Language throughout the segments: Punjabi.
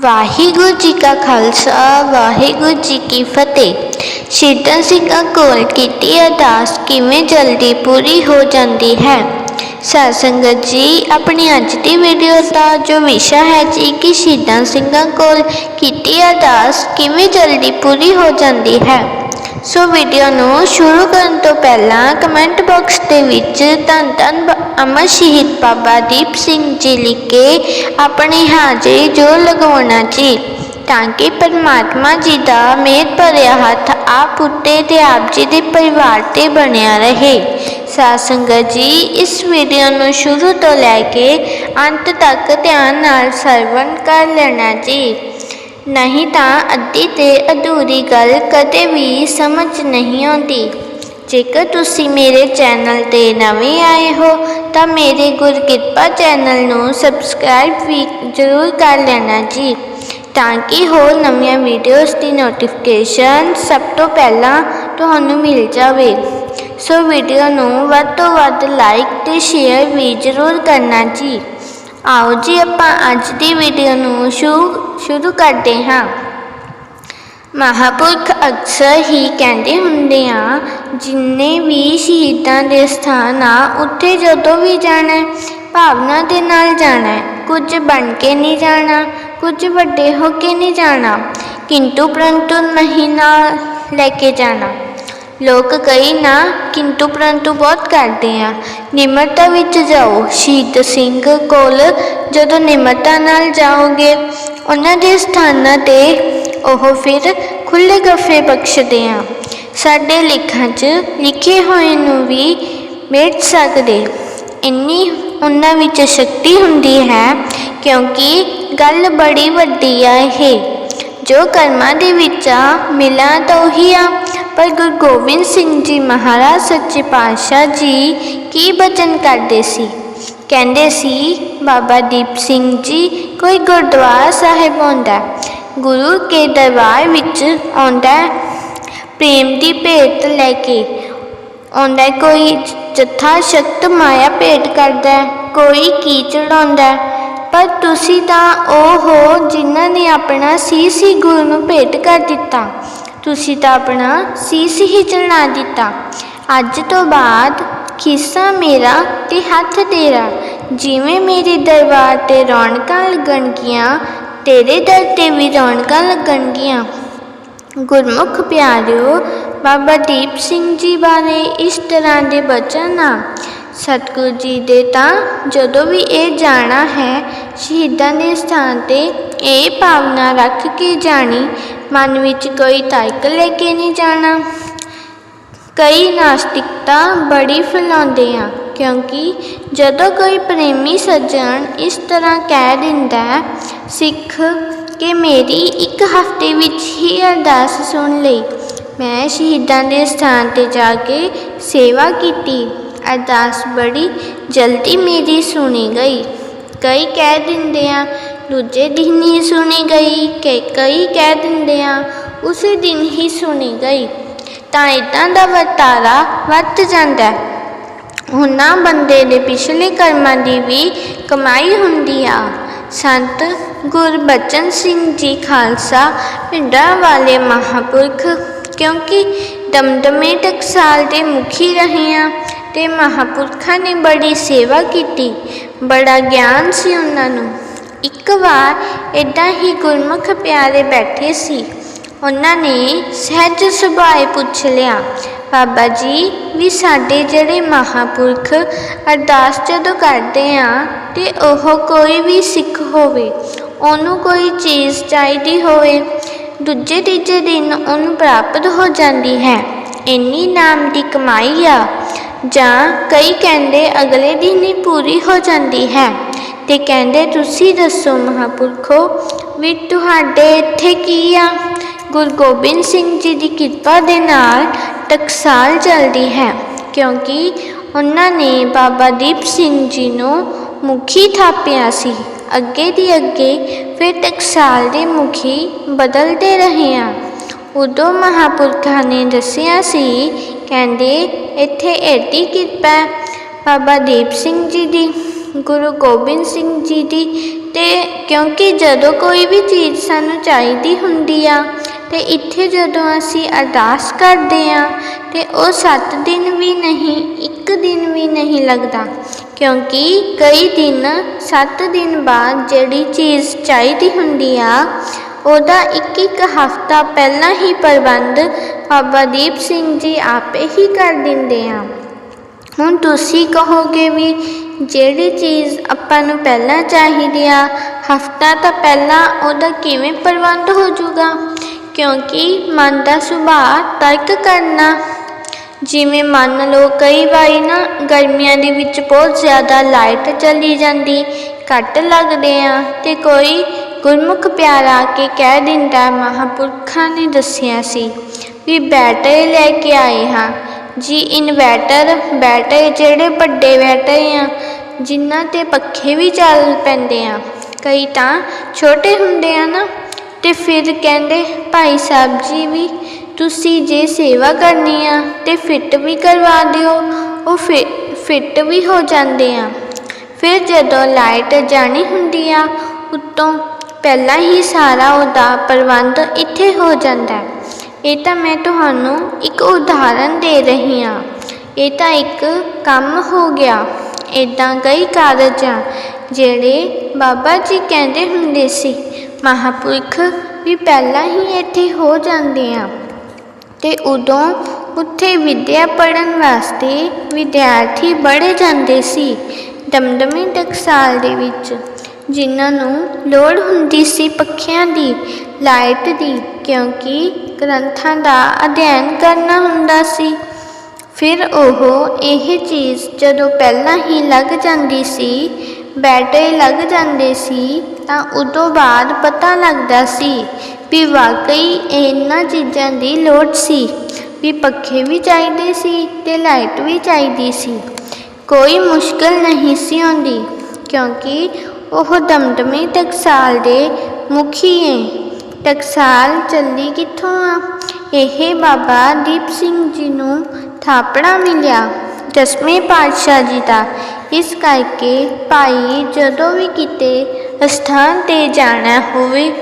ਵਾਹਿਗੁਰੂ ਜੀ ਕਾ ਖਾਲਸਾ, ਵਾਹਿਗੁਰੂ ਜੀ ਕੀ ਫਤਿਹ। ਸ਼ਹੀਦਾਂ ਸਿੰਘਾਂ ਕੋਲ ਕੀਤੀ ਅਰਦਾਸ ਕਿਵੇਂ ਜਲਦੀ ਪੂਰੀ ਹੋ ਜਾਂਦੀ ਹੈ? ਸਾਧ ਸੰਗਤ ਜੀ, ਆਪਣੀ ਅੱਜ ਦੀ ਵੀਡੀਓ ਦਾ ਜੋ ਵਿਸ਼ਾ ਹੈ ਜੀ, ਕਿ ਸ਼ਹੀਦਾਂ ਸਿੰਘਾਂ ਕੋਲ ਕੀਤੀ ਅਰਦਾਸ ਕਿਵੇਂ ਜਲਦੀ ਪੂਰੀ ਹੋ ਜਾਂਦੀ ਹੈ। ਸੋ ਵੀਡੀਓ ਨੂੰ ਸ਼ੁਰੂ ਕਰਨ ਤੋਂ ਪਹਿਲਾਂ ਕਮੈਂਟ ਬਾਕਸ ਦੇ ਵਿੱਚ ਧੰਨ ਧੰਨ ਅਮਰ ਸ਼ਹੀਦ ਬਾਬਾ ਦੀਪ ਸਿੰਘ ਜੀ ਲਿਖ ਕੇ ਆਪਣੀ ਹਾਜ਼ਰੀ ਜੋ ਲਗਾਉਣਾ ਜੀ, ਤਾਂ ਕਿ ਪਰਮਾਤਮਾ ਜੀ ਦਾ ਮਿਹਰ ਭਰਿਆ ਹੱਥ ਆਪ ਉੱਤੇ ਤੇ ਆਪ ਜੀ ਦੇ ਪਰਿਵਾਰ ਤੇ ਬਣਿਆ ਰਹੇ। ਸਾਧ ਸੰਗਤ ਜੀ, ਇਸ ਵੀਡੀਓ ਨੂੰ ਸ਼ੁਰੂ ਤੋਂ ਲੈ ਕੇ ਅੰਤ ਤੱਕ ਧਿਆਨ ਨਾਲ ਸਰਵਣ ਕਰ ਲੈਣਾ ਜੀ। ਨਹੀਂ ਤਾਂ ਅੱਧੀ ਤੇ ਅਧੂਰੀ ਗੱਲ ਕਦੇ ਵੀ ਸਮਝ ਨਹੀਂ ਆਉਂਦੀ। ਜੇਕਰ ਤੁਸੀਂ ਮੇਰੇ ਚੈਨਲ ਤੇ ਨਵੇਂ ਆਏ ਹੋ, ਤਾਂ ਮੇਰੇ ਗੁਰਕਿਰਪਾ ਚੈਨਲ ਨੂੰ ਸਬਸਕ੍ਰਾਈਬ ਵੀ ਜ਼ਰੂਰ ਕਰ ਲੈਣਾ ਜੀ, ਤਾਂ ਕਿ ਹੋਰ ਨਵੀਆਂ ਵੀਡੀਓਜ਼ ਦੀ ਨੋਟੀਫਿਕੇਸ਼ਨ ਸਭ ਤੋਂ ਪਹਿਲਾਂ ਤੁਹਾਨੂੰ ਮਿਲ ਜਾਵੇ। ਸੋ ਵੀਡੀਓ ਨੂੰ ਵੱਧ ਤੋਂ ਵੱਧ ਲਾਈਕ ਤੇ ਸ਼ੇਅਰ ਵੀ ਜ਼ਰੂਰ ਕਰਨਾ ਜੀ। ਆਓ ਜੀ ਆਪਾਂ ਅੱਜ ਦੀ ਵੀਡੀਓ ਨੂੰ ਸ਼ੁਰੂ ਸ਼ੁਰੂ ਕਰਦੇ ਹਾਂ। ਮਹਾਪੁਰਖ ਅਕਸਰ ਹੀ ਕਹਿੰਦੇ ਹੁੰਦੇ ਆ, ਜਿੰਨੇ ਵੀ ਸ਼ਹੀਦਾਂ ਦੇ ਸਥਾਨ ਆ, ਉੱਥੇ ਜਦੋਂ ਵੀ ਜਾਣਾ, ਭਾਵਨਾ ਦੇ ਨਾਲ ਜਾਣਾ, ਕੁਝ ਬਣ ਕੇ ਨਹੀਂ ਜਾਣਾ, ਕੁਝ ਵੱਡੇ ਹੋ ਕੇ ਨਹੀਂ ਜਾਣਾ, ਕਿੰਤੂ ਪ੍ਰੰਤੂ ਨਹੀਂ ਨਾਲ ਲੈ ਕੇ ਜਾਣਾ। ਲੋਕ ਕਈ ਨਾ, ਕਿੰਤੂ ਪ੍ਰੰਤੂ ਬਹੁਤ ਕਰਦੇ ਆ। ਨਿਮਰਤਾ ਵਿੱਚ ਜਾਓ। ਸ਼ਹੀਦ ਸਿੰਘ ਕੋਲ ਜਦੋਂ ਨਿਮਰਤਾ ਨਾਲ ਜਾਓਗੇ, ਉਹਨਾਂ ਦੇ ਸਥਾਨਾਂ ਤੇ ਉਹ ਫਿਰ ਖੁੱਲੇ ਗੱਫੇ ਬਖਸ਼ਦੇ ਆ। ਸਾਡੇ ਲਿਖਾਂ 'ਚ ਲਿਖੇ ਹੋਏ ਨੂੰ ਵੀ ਮਿਟ ਸਕਦੇ। ਇੰਨੀ ਉਹਨਾਂ ਵਿੱਚ ਸ਼ਕਤੀ ਹੁੰਦੀ ਹੈ, ਕਿਉਂਕਿ ਗੱਲ ਬੜੀ ਵੱਡੀ ਆ ਇਹ। ਜੋ ਕਰਮਾਂ ਦੇ ਵਿੱਚ ਆ, ਮਿਲਾਂ ਤਾਂ ਉਹੀ ਆ। ਪਰ ਗੁਰੂ ਗੋਬਿੰਦ ਸਿੰਘ ਜੀ ਮਹਾਰਾਜ ਸੱਚੇ ਪਾਤਸ਼ਾਹ ਜੀ ਕੀ ਬਚਨ ਕਰਦੇ ਸੀ? ਕਹਿੰਦੇ ਸੀ, ਬਾਬਾ ਦੀਪ ਸਿੰਘ ਜੀ, ਕੋਈ ਗੁਰਦੁਆਰਾ ਸਾਹਿਬ ਆਉਂਦਾ ਗੁਰੂ ਕੇ ਦਰਬਾਰ ਵਿੱਚ ਆਉਂਦਾ ਪ੍ਰੇਮ ਦੀ ਭੇਟ ਲੈ ਕੇ। ਆਉਂਦਾ ਕੋਈ ਜਥਾ ਸ਼ਕਤ ਮਾਇਆ ਭੇਟ ਕਰਦਾ ਕੋਈ ਕੀ ਚੜਾਉਂਦਾ ਪਰ ਤੁਸੀਂ ਤਾਂ ਉਹ ਹੋ ਜਿਨ੍ਹਾਂ ਨੇ ਆਪਣਾ ਸੀਸ ਹੀ ਗੁਰੂ ਨੂੰ ਭੇਟ ਕਰ ਦਿੱਤਾ। ਤੁਸੀਂ ਤਾਂ ਆਪਣਾ ਸੀਸ ਹੀ ਚੜਾ ਦਿੱਤਾ। ਅੱਜ ਤੋਂ ਬਾਅਦ ਖਿੱਸਾ ਮੇਰਾ ਤੇ ਹੱਥ ਤੇਰਾ। ਜਿਵੇਂ ਮੇਰੇ ਦਰਬਾਰ ਤੇ ਰੌਣਕਾਂ ਲੱਗਣਗੀਆਂ, ਤੇਰੇ ਦਰ ਤੇ ਵੀ ਰੌਣਕਾਂ ਲੱਗਣਗੀਆਂ। ਗੁਰਮੁਖ ਪਿਆਰਿਓ, ਬਾਬਾ ਦੀਪ ਸਿੰਘ ਜੀ ਬਾਰੇ ਇਸ ਤਰ੍ਹਾਂ ਦੇ ਬਚਨ ਆ ਸਤਿਗੁਰੂ ਜੀ ਦੇ ਤਾਂ ਜਦੋਂ ਵੀ ਇਹ ਜਾਣਾ ਹੈ, ਸ਼ਹੀਦਾਂ ਦੇ ਸਥਾਨ ਤੇ ਇਹ ਭਾਵਨਾ ਰੱਖ ਕੇ ਜਾਣੀ। ਮਨ ਵਿੱਚ ਕੋਈ ਤਾਇਕ ਲੈ ਕੇ ਨਹੀਂ ਜਾਣਾ। ਕਈ ਨਾਸਤਿਕਤਾ ਬੜੀ ਫੈਲਾਉਂਦੇ ਆ ਕਿਉਂਕਿ ਜਦੋਂ ਕੋਈ ਪ੍ਰੇਮੀ ਸੱਜਣ ਇਸ ਤਰ੍ਹਾਂ ਕਹਿ ਦਿੰਦਾ ਹੈ, ਸਿੱਖ ਕਿ ਮੇਰੀ ਇੱਕ ਹਫ਼ਤੇ ਵਿੱਚ ਹੀ ਅਰਦਾਸ ਸੁਣ ਲਈ। ਮੈਂ ਸ਼ਹੀਦਾਂ ਦੇ ਸਥਾਨ ਤੇ ਜਾ ਕੇ ਸੇਵਾ ਕੀਤੀ। ਅਰਦਾਸ ਬੜੀ ਜਲਦੀ ਮੇਰੀ ਸੁਣੀ ਗਈ। ਕਈ ਕਹਿ ਦਿੰਦੇ ਆ ਦੂਜੇ ਦਿਨ ਹੀ ਸੁਣੀ ਗਈ ਕਿ ਕਈ ਕਹਿ ਦਿੰਦੇ ਆ, ਉਸੇ ਦਿਨ ਹੀ ਸੁਣੀ ਗਈ। ਤਾਂ ਇਦਾਂ ਦਾ ਵਰਤਾਰਾ ਵੱਧ ਜਾਂਦਾ ਹੈ। ਉਹਨਾਂ ਬੰਦੇ ਦੇ ਪਿਛਲੇ ਕਰਮਾਂ ਦੀ ਵੀ ਕਮਾਈ ਹੁੰਦੀ ਆ। ਸੰਤ ਗੁਰਬਚਨ ਸਿੰਘ ਜੀ ਖਾਲਸਾ ਪਿੰਡਾਂ ਵਾਲੇ ਮਹਾਪੁਰਖ ਕਿਉਂਕਿ ਦਮਦਮੇ ਟਕਸਾਲ ਦੇ ਮੁਖੀ ਰਹੇ ਆ ਤੇ ਮਹਾਪੁਰਖਾਂ ਨੇ ਬੜੀ ਸੇਵਾ ਕੀਤੀ। ਬੜਾ ਗਿਆਨ ਸੀ ਉਹਨਾਂ ਨੂੰ। ਇੱਕ ਵਾਰ ਇਦਾਂ ਹੀ ਗੁਰਮੁਖ ਪਿਆਰੇ ਬੈਠੇ ਸੀ। ਉਹਨਾਂ ਨੇ ਸਹਿਜ ਸੁਭਾਏ ਪੁੱਛ ਲਿਆ, ਬਾਬਾ ਜੀ, ਵੀ ਸਾਡੇ ਜਿਹੜੇ ਮਹਾਪੁਰਖ ਅਰਦਾਸ ਜਦੋਂ ਕਰਦੇ ਆ, ਤੇ ਉਹ ਕੋਈ ਵੀ ਸਿੱਖ ਹੋਵੇ, ਉਹਨੂੰ ਕੋਈ ਚੀਜ਼ ਚਾਹੀਦੀ ਹੋਵੇ, ਦੂਜੇ ਤੀਜੇ ਦਿਨ ਉਹਨੂੰ ਪ੍ਰਾਪਤ ਹੋ ਜਾਂਦੀ ਹੈ। ਇੰਨੀ ਨਾਮ ਦੀ ਕਮਾਈ ਆ, ਜਾਂ ਕਈ ਕਹਿੰਦੇ ਅਗਲੇ ਦਿਨ ਹੀ ਪੂਰੀ ਹੋ ਜਾਂਦੀ ਹੈ। ਤੇ ਕਹਿੰਦੇ, ਤੁਸੀਂ ਦੱਸੋ ਮਹਾਪੁਰਖੋ ਵੀ ਤੁਹਾਡੇ ਇੱਥੇ ਕੀ ਆ? ਗੁਰੂ ਗੋਬਿੰਦ ਸਿੰਘ ਜੀ ਦੀ ਕਿਰਪਾ ਦੇ ਨਾਲ ਟਕਸਾਲ ਚੱਲਦੀ ਹੈ, ਕਿਉਂਕਿ ਉਹਨਾਂ ਨੇ ਬਾਬਾ ਦੀਪ ਸਿੰਘ ਜੀ ਨੂੰ ਮੁਖੀ ਥਾਪਿਆ ਸੀ। ਅੱਗੇ ਦੀ ਅੱਗੇ ਫਿਰ ਟਕਸਾਲ ਦੇ ਮੁਖੀ ਬਦਲਦੇ ਰਹੇ ਆ। ਉਦੋਂ ਮਹਾਪੁਰਖਾਂ ਨੇ ਦੱਸਿਆ ਸੀ, ਕਹਿੰਦੇ, ਇੱਥੇ ਐਡੀ ਕਿਰਪਾ ਬਾਬਾ ਦੀਪ ਸਿੰਘ ਜੀ ਦੀ। ਗੁਰੂ ਗੋਬਿੰਦ ਸਿੰਘ ਜੀ ਦੀ ਤੇ ਕਿਉਂਕਿ ਜਦੋਂ ਕੋਈ ਵੀ ਚੀਜ਼ ਸਾਨੂੰ ਚਾਹੀਦੀ ਹੁੰਦੀ ਆ, ਤੇ ਇੱਥੇ ਜਦੋਂ ਅਸੀਂ ਅਰਦਾਸ ਕਰਦੇ ਆ, ਤੇ ਉਹ 7 ਦਿਨ ਵੀ ਨਹੀਂ, ਇੱਕ ਦਿਨ ਵੀ ਨਹੀਂ ਲੱਗਦਾ। ਕਿਉਂਕਿ ਕਈ ਦਿਨ 7 ਦਿਨ ਬਾਅਦ ਜਿਹੜੀ ਚੀਜ਼ ਚਾਹੀਦੀ ਹੁੰਦੀ ਆ, ਉਹਦਾ ਇੱਕ ਇੱਕ ਹਫ਼ਤਾ ਪਹਿਲਾਂ ਹੀ ਪ੍ਰਬੰਧ ਬਾਬਾ ਦੀਪ ਸਿੰਘ ਜੀ ਆਪੇ ਹੀ ਕਰ ਦਿੰਦੇ ਆ। ਹੁਣ ਤੁਸੀਂ ਕਹੋਗੇ ਵੀ ਜਿਹੜੀ ਚੀਜ਼ ਆਪਾਂ ਨੂੰ ਪਹਿਲਾਂ ਚਾਹੀਦੀ ਆ, ਹਫਤਾ ਤਾਂ ਪਹਿਲਾਂ ਉਹਦਾ ਕਿਵੇਂ ਪ੍ਰਬੰਧ ਹੋ ਜਾਊਗਾ? ਕਿਉਂਕਿ ਮਨ ਦਾ ਸੁਭਾਅ ਤਰਕ ਕਰਨਾ, ਜਿਵੇਂ ਮੰਨ ਲਓ ਕਈ ਵਾਰੀ ਨਾ ਗਰਮੀਆਂ ਦੇ ਵਿੱਚ ਬਹੁਤ ਜ਼ਿਆਦਾ ਲਾਈਟ ਚਲੀ ਜਾਂਦੀ ਕੱਟ ਲੱਗਦੇ ਆ ਤੇ ਕੋਈ ਗੁਰਮੁਖ ਪਿਆਰਾ ਆ ਕੇ ਕਹਿ ਦਿੰਦਾ, ਮਹਾਂਪੁਰਖਾਂ ਨੇ ਦੱਸਿਆ ਸੀ ਵੀ ਬੈਟਰੀ ਲੈ ਕੇ ਆਏ ਹਾਂ। ਜੀ ਇਨਵੈਟਰ ਬੈਟਰੀ ਜਿਹੜੇ ਵੱਡੇ ਬੈਟਰੀ ਆ, ਜਿਨ੍ਹਾਂ ਤੇ ਪੱਖੇ ਵੀ ਚੱਲ ਪੈਂਦੇ ਆ। ਕਈ ਤਾਂ ਛੋਟੇ ਹੁੰਦੇ ਆ ਨਾ, ਤੇ ਫਿਰ ਕਹਿੰਦੇ, ਭਾਈ ਸਾਹਿਬ ਜੀ ਵੀ ਤੁਸੀਂ ਜੇ ਸੇਵਾ ਕਰਨੀ ਆ ਤੇ ਫਿੱਟ ਵੀ ਕਰਵਾ ਦਿਓ, ਉਹ ਫਿ, ਫਿੱਟ ਵੀ ਹੋ ਜਾਂਦੇ ਆ। ਫਿਰ ਜਦੋਂ ਲਾਈਟ ਜਾਣੀ ਹੁੰਦੀ ਆ, ਉਤੋਂ ਪਹਿਲਾਂ ਹੀ ਸਾਰਾ ਉਹਦਾ ਪ੍ਰਬੰਧ ਇੱਥੇ ਹੋ ਜਾਂਦਾ। ਹੈ ਇਹ ਤਾਂ ਮੈਂ ਤੁਹਾਨੂੰ ਇੱਕ ਉਦਾਹਰਨ ਦੇ ਰਹੀ ਹਾਂ। ਇਹ ਤਾਂ ਇੱਕ ਕੰਮ ਹੋ ਗਿਆ। ਇਦਾਂ ਕਈ ਕਾਰਜ ਆ, ਜਿਹੜੇ ਬਾਬਾ ਜੀ ਕਹਿੰਦੇ ਹੁੰਦੇ ਸੀ, ਮਹਾਪੁਰਖ ਵੀ ਪਹਿਲਾਂ ਹੀ ਇੱਥੇ ਹੋ ਜਾਂਦੇ ਆ। ਤੇ ਉਦੋਂ ਉੱਥੇ ਵਿਦਿਆ ਪੜਨ ਵਾਸਤੇ ਵਿਦਿਆਰਥੀ ਬੜੇ ਜਾਂਦੇ ਸੀ, ਦਮਦਮੀ ਟਕਸਾਲ ਦੇ ਵਿੱਚ। ਜਿਨ੍ਹਾਂ ਨੂੰ ਲੋੜ ਹੁੰਦੀ ਸੀ ਪੱਖਿਆਂ ਦੀ, ਲਾਈਟ ਦੀ, ਕਿਉਂਕਿ ਗ੍ਰੰਥਾਂ ਦਾ ਅਧਿਐਨ ਕਰਨਾ ਹੁੰਦਾ ਸੀ। ਫਿਰ ਉਹ ਇਹ ਚੀਜ਼ ਜਦੋਂ ਪਹਿਲਾਂ ਹੀ ਲੱਗ ਜਾਂਦੀ ਸੀ ਬੈਟਰੀ ਲੱਗ ਜਾਂਦੇ ਸੀ, ਤਾਂ ਉਦੋਂ ਬਾਅਦ ਪਤਾ ਲੱਗਦਾ ਸੀ ਵੀ ਵਾਕਈ ਇਹਨਾਂ ਚੀਜ਼ਾਂ ਦੀ ਲੋੜ ਸੀ, ਵੀ ਪੱਖੇ ਵੀ ਚਾਹੀਦੇ ਸੀ ਤੇ ਲਾਈਟ ਵੀ ਚਾਹੀਦੀ ਸੀ। ਕੋਈ ਮੁਸ਼ਕਲ ਨਹੀਂ ਸੀ ਆਉਂਦੀ, ਕਿਉਂਕਿ ਉਹ ਦਮਦਮੀ ਟਕਸਾਲ ਦੇ ਮੁਖੀ ਏ। ਟਕਸਾਲ ਚੱਲੀ ਕਿੱਥੋਂ ਆ? ਇਹ ਬਾਬਾ ਦੀਪ ਸਿੰਘ ਜੀ ਨੂੰ ਥਾਪੜਾ ਮਿਲਿਆ, ਦਸਵੇਂ ਪਾਤਸ਼ਾਹ ਜੀ ਦਾ। ਇਸ ਕਰਕੇ ਭਾਈ ਜਦੋਂ ਵੀ ਕਿਤੇ ਸਥਾਨ ਤੇ ਜਾਣਾ ਹੋਵੇ,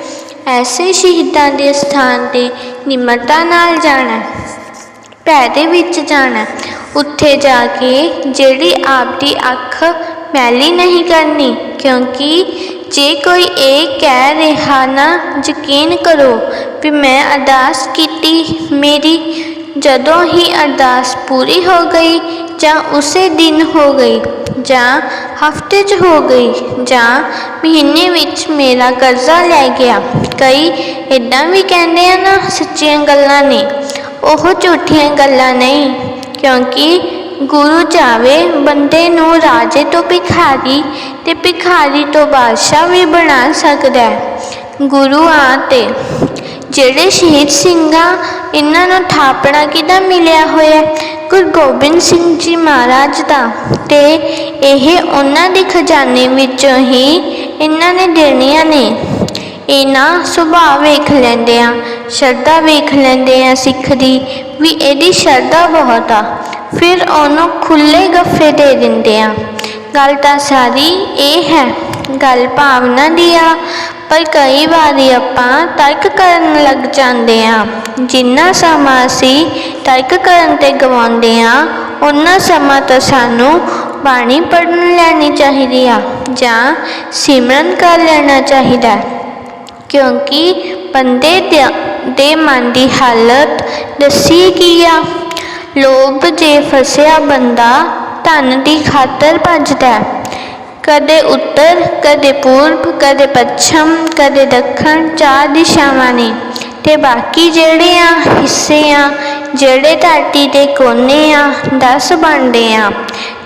ਐਸੇ ਸ਼ਹੀਦਾਂ ਦੇ ਸਥਾਨ ਤੇ ਨਿਮਰਤਾ ਨਾਲ ਜਾਣਾ ਭੈ ਦੇ ਵਿੱਚ ਜਾਣਾ, ਉੱਥੇ ਜਾ ਕੇ ਜਿਹੜੀ ਆਪਦੀ ਅੱਖ ਮੈਲੀ ਨਹੀਂ ਕਰਨੀ, ਕਿਉਂਕਿ ਜੇ ਕੋਈ ਇਹ ਕਹਿ ਰਿਹਾ ਨਾ, ਯਕੀਨ ਕਰੋ ਵੀ ਮੈਂ ਅਰਦਾਸ ਕੀਤੀ, ਮੇਰੀ ਜਦੋਂ ਹੀ ਅਰਦਾਸ ਪੂਰੀ ਹੋ ਗਈ ਜਾਂ ਉਸੇ ਦਿਨ ਹੋ ਗਈ ਜਾਂ ਹਫ਼ਤੇ 'ਚ ਹੋ ਗਈ ਜਾਂ ਮਹੀਨੇ ਵਿੱਚ ਮੇਰਾ ਕਰਜ਼ਾ ਲੈ ਗਿਆ। ਕਈ ਇਦਾਂ ਵੀ ਕਹਿੰਦੇ ਆ ਨਾ, ਸੱਚੀਆਂ ਗੱਲਾਂ ਨੇ, ਉਹ ਝੂਠੀਆਂ ਗੱਲਾਂ ਨਹੀਂ, ਕਿਉਂਕਿ ਗੁਰੂ ਜਾਵੇ ਬੰਦੇ ਨੂੰ ਰਾਜੇ ਤੋਂ ਭਿਖਾਰੀ ਤੇ ਭਿਖਾਰੀ ਤੋਂ ਬਾਦਸ਼ਾਹ ਵੀ ਬਣਾ ਸਕਦਾ ਹੈ। ਗੁਰੂ ਆ ਤੇ ਜਿਹੜੇ ਸ਼ਹੀਦ ਸਿੰਘਾਂ ਇਹਨਾਂ ਨੂੰ ਥਾਪੜਾ ਕਿਹਦਾ ਮਿਲਿਆ ਹੋਇਆ ਗੁਰੂ ਗੋਬਿੰਦ ਸਿੰਘ ਜੀ ਮਹਾਰਾਜ ਦਾ। ਤੇ ਇਹ ਉਹਨਾਂ ਦੇ ਖਜ਼ਾਨੇ ਵਿੱਚੋਂ ਹੀ ਇਹਨਾਂ ਨੇ ਦੇਣੀਆਂ ਨੇ। ਇਹਨਾਂ ਸੁਭਾਅ ਵੇਖ ਲੈਂਦੇ ਆ, ਸ਼ਰਧਾ ਵੇਖ ਲੈਂਦੇ ਆ ਸਿੱਖ ਦੀ ਵੀ ਇਹਦੀ ਸ਼ਰਧਾ ਬਹੁਤ ਆ। ਫਿਰ ਉਹਨੂੰ ਖੁੱਲੇ ਗੱਫੇ ਦੇ ਦਿੰਦੇ ਆ ਗੱਲ ਤਾਂ ਸਾਰੀ ਇਹ ਹੈ, ਗੱਲ ਭਾਵਨਾ ਦੀ ਆ, ਪਰ ਕਈ ਵਾਰੀ ਆਪਾਂ ਤਰਕ ਕਰਨ ਲੱਗ ਜਾਂਦੇ ਆ ਜਿੰਨਾ ਸਮਾਂ ਅਸੀਂ ਤਰਕ ਕਰਨ ਤੇ ਗਵਾਉਂਦੇ ਆ ਉਹਨਾਂ ਸਮਾਂ ਤਾਂ ਸਾਨੂੰ ਬਾਣੀ ਪੜ੍ਹਨ ਲੈਣੀ ਚਾਹੀਦੀ ਆ, ਜਾਂ ਸਿਮਰਨ ਕਰ ਲੈਣਾ ਚਾਹੀਦਾ ਕਿਉਂਕਿ ਬੰਦੇ ਦੇ- ਦੇ ਮਨ ਦੀ ਹਾਲਤ ਦੱਸੀ ਕੀ ਆ। ਲੋਭ ਜੇ ਫਸਿਆ ਬੰਦਾ ਧਨ ਦੀ ਖਾਤਰ ਭੱਜਦਾ ਕਦੇ ਉੱਤਰ, ਕਦੇ ਪੂਰਬ, ਕਦੇ ਪੱਛਮ, ਕਦੇ ਦੱਖਣ, ਚਾਰ ਦਿਸ਼ਾਵਾਂ ਨੇ। ਤੇ ਬਾਕੀ ਜਿਹੜੇ ਆ, ਹਿੱਸੇ ਆ, ਜਿਹੜੇ ਧਰਤੀ ਦੇ ਕੋਨੇ ਆ 10 ਬਣਦੇ ਆ।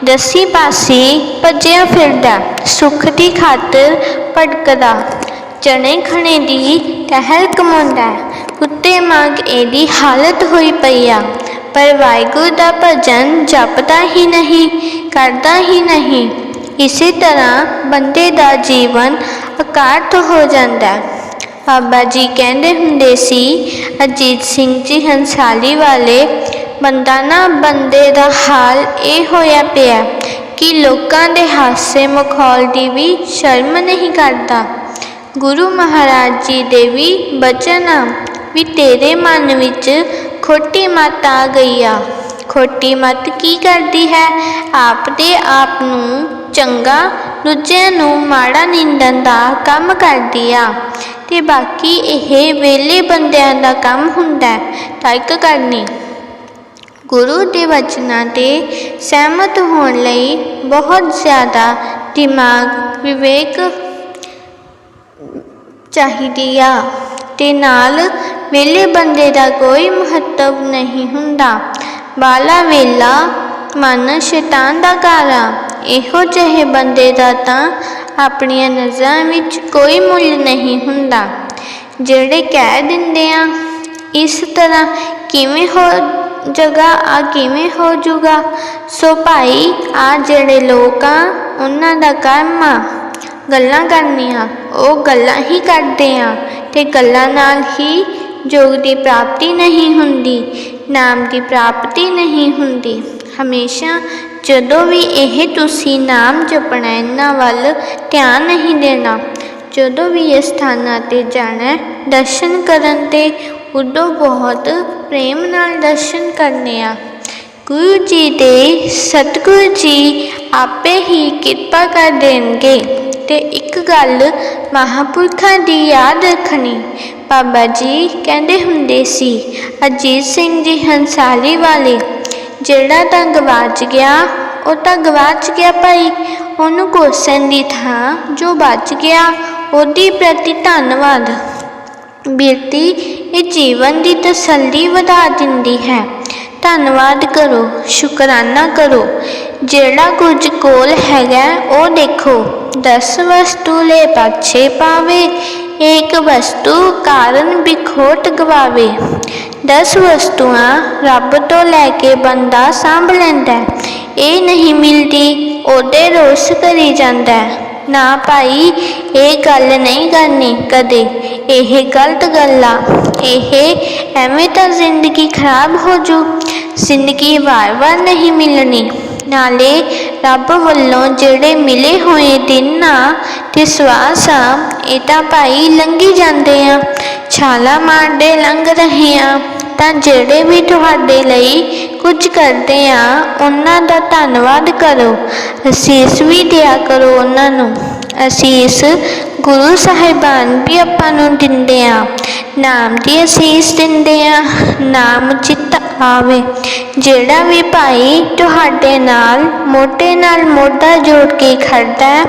ਦਸੀ ਪਾਸੇ ਭੱਜਿਆ ਫਿਰਦਾ, ਸੁੱਖ ਦੀ ਖਾਤਰ ਭਟਕਦਾ। ਚਣੇ ਖਣੇ ਦੀ ਟਹਿਲ ਕਮਾਉਂਦਾ, ਕੁੱਤੇ ਮੰਗ ਇਹਦੀ ਹਾਲਤ ਹੋਈ ਪਈ ਆ। ਪਰ ਵਾਹਿਗੁਰੂ ਦਾ ਭਜਨ ਜਪਦਾ ਹੀ ਨਹੀਂ, ਕਰਦਾ ਹੀ ਨਹੀਂ। ਇਸੇ ਤਰ੍ਹਾਂ ਬੰਦੇ ਦਾ ਜੀਵਨ ਅਕਾਰਥ ਹੋ ਜਾਂਦਾ ਬਾਬਾ ਜੀ ਕਹਿੰਦੇ ਹੁੰਦੇ ਸੀ, ਅਜੀਤ ਸਿੰਘ ਜੀ ਹੰਸਾਲੀ ਵਾਲੇ ਬੰਦਾ ਨਾ ਬੰਦੇ ਦਾ ਹਾਲ ਇਹ ਹੋਇਆ ਪਿਆ ਕਿ ਲੋਕਾਂ ਦੇ ਹਾਸੇ ਮਖੌਲ ਦੀ ਵੀ ਸ਼ਰਮ ਨਹੀਂ ਕਰਦਾ। ਗੁਰੂ ਮਹਾਰਾਜ ਜੀ ਦੇ ਵੀ ਬਚਨ ਆ ਵੀ ਤੇਰੇ ਮਨ ਵਿੱਚ ਖੋਟੀ ਮੱਤ ਆ ਗਈ ਆ। ਖੋਟੀ ਮੱਤ ਕੀ ਕਰਦੀ ਹੈ? ਆਪ ਦੇ ਆਪ ਨੂੰ ਚੰਗਾ, ਦੂਜਿਆਂ ਨੂੰ ਮਾੜਾ ਨਿੰਦਣ ਦਾ ਕੰਮ ਕਰਦੀ ਆ। ਤੇ ਬਾਕੀ ਇਹ ਵੇਲੇ ਬੰਦਿਆਂ ਦਾ ਕੰਮ ਹੁੰਦਾ ਹੈ। ਤੱਕ ਕਰਨੀ ਗੁਰੂ ਦੇ ਵਚਨਾਂ ਤੇ ਸਹਿਮਤ ਹੋਣ ਲਈ ਬਹੁਤ ਜ਼ਿਆਦਾ ਦਿਮਾਗ, ਵਿਵੇਕ ਚਾਹੀਦੀ ਆ। ਤੇ ਨਾਲ ਵੇਲੇ ਬੰਦੇ ਦਾ ਕੋਈ ਮਹੱਤਵ ਨਹੀਂ ਹੁੰਦਾ। ਬਾਲਾ ਵੇਲਾ ਮਨ ਸ਼ੈਤਾਨ ਦਾ ਘਰ ਆ। ਇਹੋ ਜਿਹੇ ਬੰਦੇ ਦਾ ਤਾਂ ਆਪਣੀਆਂ ਨਜ਼ਰਾਂ ਵਿੱਚ ਕੋਈ ਮੁੱਲ ਨਹੀਂ ਹੁੰਦਾ। ਜਿਹੜੇ ਕਹਿ ਦਿੰਦੇ ਆ, ਇਸ ਤਰ੍ਹਾਂ ਕਿਵੇਂ ਹੋ ਜਗਾ, ਆ ਕਿਵੇਂ ਹੋ ਜੂਗਾ? ਸੋ ਭਾਈ, ਆ ਜਿਹੜੇ ਲੋਕ ਆ, ਉਹਨਾਂ ਦਾ ਕੰਮ ਆ। ਗੱਲਾਂ ਕਰਨੀਆਂ, ਉਹ ਗੱਲਾਂ ਹੀ ਕਰਦੇ ਆ। ਤੇ ਗੱਲਾਂ ਨਾਲ ਹੀ ਜੋਗ ਦੀ ਪ੍ਰਾਪਤੀ ਨਹੀਂ ਹੁੰਦੀ, ਨਾਮ ਦੀ ਪ੍ਰਾਪਤੀ ਨਹੀਂ ਹੁੰਦੀ। ਹਮੇਸ਼ਾ ਜਦੋਂ ਵੀ ਇਹ ਤੁਸੀਂ ਨਾਮ ਜਪਣਾ ਇਹਨਾਂ ਵੱਲ ਧਿਆਨ ਨਹੀਂ ਦੇਣਾ, ਜਦੋਂ ਵੀ ਇਹ ਸਥਾਨਾਂ ਤੇ ਜਾਣਾ, ਦਰਸ਼ਨ ਕਰਨ ਤੇ ਉਦੋਂ ਬਹੁਤ ਪ੍ਰੇਮ ਨਾਲ ਦਰਸ਼ਨ ਕਰਨੇ ਆ। ਗੁਰੂ ਜੀ ਦੇ ਸਤਿਗੁਰੂ ਜੀ ਆਪੇ ਹੀ ਕਿਰਪਾ ਕਰ ਦੇਣਗੇ। ਤੇ ਇੱਕ ਗੱਲ ਮਹਾਂਪੁਰਖਾਂ ਦੀ ਯਾਦ ਰੱਖਣੀ। ਬਾਬਾ ਜੀ ਕਹਿੰਦੇ ਹੁੰਦੇ ਸੀ, ਅਜੀਤ ਸਿੰਘ ਜੀ ਹੰਸਾਲੀ ਵਾਲੇ, ਜਿਹੜਾ ਤਾਂ ਗਵਾਚ ਗਿਆ, ਉਹ ਤਾਂ ਗਵਾਚ ਗਿਆ ਭਾਈ। ਉਹਨੂੰ ਕੋਸਣ ਦੀ ਥਾਂ ਜੋ ਬਚ ਗਿਆ, ਉਹਦੀ ਪ੍ਰਤੀ ਧੰਨਵਾਦ। ਬਿਰਤੀ, ਇਹ ਜੀਵਨ ਦੀ ਤਸੱਲੀ ਵਧਾ ਦਿੰਦੀ ਹੈ। ਧੰਨਵਾਦ ਕਰੋ, ਸ਼ੁਕਰਾਨਾ ਕਰੋ। ਜਿਹੜਾ ਕੁਝ ਕੋਲ ਹੈਗਾ, ਉਹ ਦੇਖੋ। ਦਸ ਵਸਤੂ ਲੈ ਪਾਛੇ ਪਾਵੇ, ਏਕ ਵਸਤੂ ਕਾਰਨ ਬਿਖੋਟ ਗਵਾਵੇ। ਦਸ ਵਸਤੂਆਂ ਰੱਬ ਤੋਂ ਲੈ ਕੇ ਬੰਦਾ ਸੰਭ ਲੈਂਦਾ ਇਹ ਨਹੀਂ ਮਿਲਦੀ, ਉਹਦੇ ਰੋਸ ਕਰੀ ਜਾਂਦਾ ਨਾ ਭਾਈ, ਇਹ ਗੱਲ ਨਹੀਂ ਕਰਨੀ ਕਦੇ, ਇਹ ਗਲਤ ਗੱਲ ਆ ਇਹ ਐਵੇਂ ਤਾਂ ਜ਼ਿੰਦਗੀ ਖਰਾਬ ਹੋ ਜੂ। ਜ਼ਿੰਦਗੀ ਵਾਰ-ਵਾਰ ਨਹੀਂ ਮਿਲਣੀ, ਨਾਲੇ ਰੱਬ ਵੱਲੋਂ ਜਿਹੜੇ ਮਿਲੇ ਹੋਏ ਦਿਨ ਆ ਤੇ ਸਵਾਸ ਆ, ਇਹ ਤਾਂ ਭਾਈ ਲੰਘੀ ਜਾਂਦੇ ਆ। ਛਾਲਾ ਮਾਰਦੇ ਲੰਘ ਰਹੇ ਆ। ਤਾਂ ਜਿਹੜੇ ਵੀ ਤੁਹਾਡੇ ਲਈ ਕੁਝ ਕਰਦੇ ਆ, ਉਹਨਾਂ ਦਾ ਧੰਨਵਾਦ ਕਰੋ। ਅਸੀਸ ਵੀ ਦਿਆ ਕਰੋ ਉਹਨਾਂ ਨੂੰ। ਅਸੀਸ ਗੁਰੂ ਸਾਹਿਬਾਨ ਵੀ ਆਪਾਂ ਨੂੰ ਦਿੰਦੇ ਆ। ਨਾਮ ਦੀ ਅਸੀਸ ਦਿੰਦੇ ਆ। ਨਾਮ ਚਿੱਤ ਆਵੇ। ਜਿਹੜਾ ਵੀ ਭਾਈ ਤੁਹਾਡੇ ਨਾਲ ਮੋਢੇ ਨਾਲ ਮੋਢਾ ਜੋੜ ਕੇ ਖੜਦਾ ਹੈ,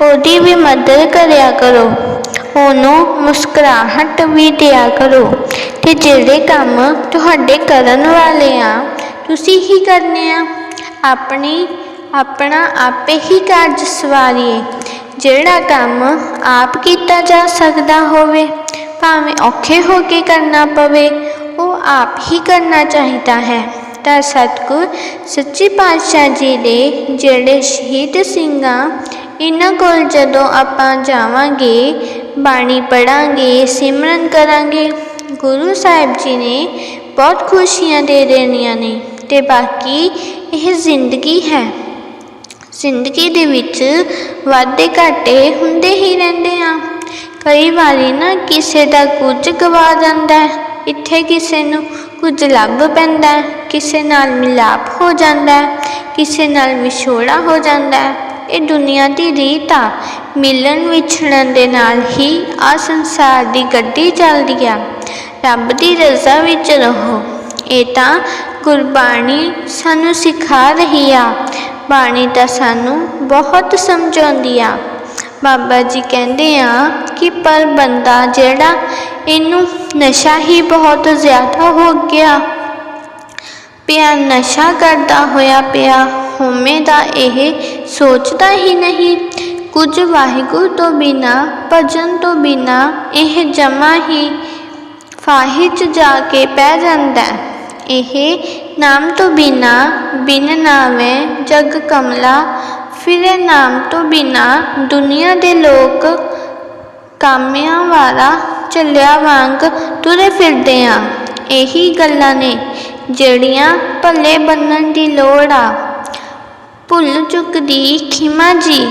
ਉਹਦੀ ਵੀ ਮਦਦ ਕਰਿਆ ਕਰੋ। ਉਹਨੂੰ ਮੁਸਕਰਾਹਟ ਵੀ ਦਿਆ ਕਰੋ। ਤੇ ਜਿਹੜੇ ਕੰਮ ਤੁਹਾਡੇ ਕਰਨ ਵਾਲੇ ਆ, ਤੁਸੀਂ ਹੀ ਕਰਨੇ ਆ। ਆਪਣੀ, ਆਪਣਾ ਆਪੇ ਹੀ ਕਾਰਜ ਸਵਾਰੀਏ। ਜਿਹੜਾ ਕੰਮ ਆਪ ਕੀਤਾ ਜਾ ਸਕਦਾ ਹੋਵੇ, ਭਾਵੇਂ ਔਖੇ ਹੋ ਕੇ ਕਰਨਾ ਪਵੇ ਆਪ ਹੀ ਕਰਨਾ ਚਾਹੀਦਾ ਹੈ। ਤਾਂ ਸਤਿਗੁਰ, ਸੱਚੇ ਪਾਤਸ਼ਾਹ ਜੀ ਦੇ ਜਿਹੜੇ ਸ਼ਹੀਦ ਸਿੰਘਾਂ ਇਹਨਾਂ ਕੋਲ ਜਦੋਂ ਆਪਾਂ ਜਾਵਾਂਗੇ, ਬਾਣੀ ਪੜਾਂਗੇ ਸਿਮਰਨ ਕਰਾਂਗੇ, ਗੁਰੂ ਸਾਹਿਬ ਜੀ ਨੇ ਬਹੁਤ ਖੁਸ਼ੀਆਂ ਦੇ ਦੇਣੀਆਂ ਨੇ ਤੇ ਬਾਕੀ ਇਹ ਜ਼ਿੰਦਗੀ ਹੈ। ਜ਼ਿੰਦਗੀ ਦੇ ਵਿੱਚ ਵਾਧੇ ਘਾਟੇ ਹੁੰਦੇ ਹੀ ਰਹਿੰਦੇ ਆ। ਕਈ ਵਾਰੀ ਨਾ ਕਿਸੇ ਦਾ ਕੁਝ ਗਵਾ ਜਾਂਦਾ ਹੈ। ਇੱਥੇ ਕਿਸੇ ਨੂੰ ਕੁਝ ਲੱਭ ਪੈਂਦਾ ਹੈ, ਕਿਸੇ ਨਾਲ ਮਿਲਾਪ ਹੋ ਜਾਂਦਾ ਹੈ, ਕਿਸੇ ਨਾਲ ਵਿਛੋੜਾ ਹੋ ਜਾਂਦਾ ਹੈ। ਇਹ ਦੁਨੀਆ ਦੀ ਰੀਤ ਆ। ਮਿਲਣ ਵਿਛੜਨ ਦੇ ਨਾਲ ਹੀ ਆ ਸੰਸਾਰ ਦੀ ਗੱਡੀ ਚੱਲਦੀ ਆ। ਰੱਬ ਦੀ ਰਜ਼ਾ ਵਿੱਚ ਰਹੋ। ਇਹ ਤਾਂ ਗੁਰਬਾਣੀ ਸਾਨੂੰ ਸਿਖਾ ਰਹੀ ਆ। ਬਾਣੀ ਤਾਂ ਸਾਨੂੰ ਬਹੁਤ ਸਮਝਾਉਂਦੀ ਆ। ਬਾਬਾ ਜੀ ਕਹਿੰਦੇ ਆ ਕਿ ਪਰ ਬੰਦਾ ਜਿਹੜਾ ਇਹਨੂੰ ਨਸ਼ਾ ਹੀ ਬਹੁਤ ਜ਼ਿਆਦਾ ਹੋ ਗਿਆ। ਪਿਆ ਨਸ਼ਾ ਕਰਦਾ ਹੋਇਆ ਪਿਆ, ਹਉਮੈ ਦਾ ਇਹ ਸੋਚਦਾ ਹੀ ਨਹੀਂ। ਕੁਝ ਵਾਹਿਗੁਰੂ ਤੋਂ ਬਿਨਾ, ਭਜਨ ਤੋਂ ਬਿਨਾ ਇਹ ਜਮਾ ਹੀ ਫਾਹਿਜ ਜਾ ਕੇ ਪੈ ਜਾਂਦਾ। ਇਹ ਨਾਮ ਤੋਂ ਬਿਨਾ ਬਿਨ ਨਾਮੇ ਜਗ ਕਮਲਾ, ਫਿਰੇ ਨਾਮ ਤੋਂ ਬਿਨਾ ਦੁਨੀਆ ਦੇ ਲੋਕ ਕਾਮਿਆਂ ਵਾਲਾ ਚੱਲਿਆ ਵਾਂਗ ਤੁਰੇ ਫਿਰਦੇ ਆ। ਇਹੀ ਗੱਲਾਂ ਨੇ ਜਿਹੜੀਆਂ ਭੱਲੇ ਬੰਨਣ ਦੀ ਲੋੜ ਆ। ਭੁੱਲ ਚੁੱਕ ਦੀ ਖਿਮਾ ਜੀ,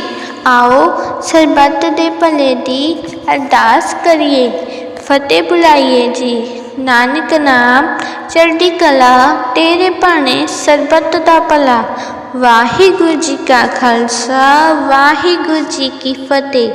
ਆਓ ਸਰਬੱਤ ਦੇ ਭਲੇ ਦੀ ਅਰਦਾਸ ਕਰੀਏ। ਫਤਿਹ ਬੁਲਾਈਏ ਜੀ, ਨਾਨਕ ਨਾਮ, ਚੜ੍ਹਦੀ ਕਲਾ, ਤੇਰੇ ਭਾਣੇ ਸਰਬੱਤ ਦਾ ਭਲਾ। ਵਾਹਿਗੁਰੂ ਜੀ ਕਾ ਖਾਲਸਾ, ਵਾਹਿਗੁਰੂ ਜੀ ਕੀ ਫਤਿਹ।